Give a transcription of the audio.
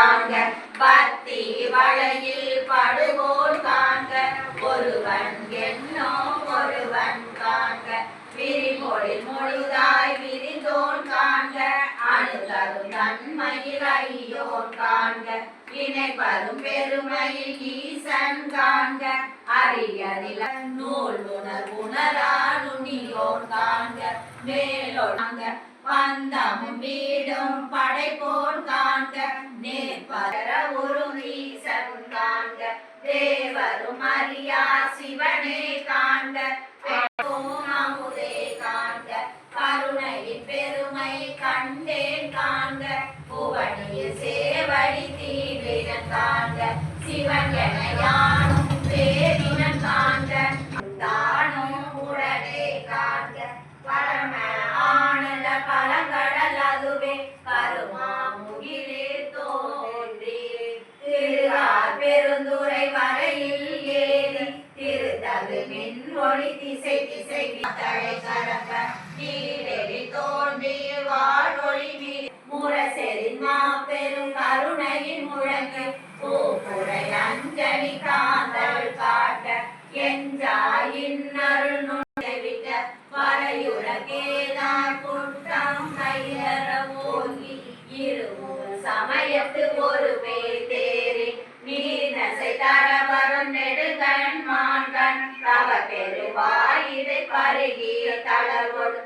காண்க. பத்தி வளையில் படுவோர் காண்க. ஒருவன் என்னோ ஒருவன் காண்க. விரிமொழி முழுதாய் விரிந்தோன் காண்க. அணுதரும் தன்மையில் ஐயோன் காண்க. இணைப்பதும் பெருமையில் ஈசன் காண்க. அறியதில நூல் உணர் உணரா நுண்ணியோன் காண்க. மேலோங்க பந்தமும் வீடும் படைப்போன் காண்க நேர்பர ஒரு ஈசன் காண்க. தேவரும் அறியா சிவனே காண்க. அமுதே காண்க. கருணையின் பெருமை கண்டேன் காண்க. புவனியில் சேவடி காண்க. சிவன் என ஒளி திசை திசை தலை கலக்க நீடெறி தோன்றி வானொளி மீறி முரசெறின் மா பெரும் கருணையின் முழங்கு பூப்புரை அஞ்சலி காந்தல் காட்ட என்றாயின் அருள் நுழைவிட்ட வரையுலகேதான் குற்றம் கையற ஓங்கி இருமுக சமயத்து ஒரு பேதே பெருவாயிரை பருகி தளர்வொடு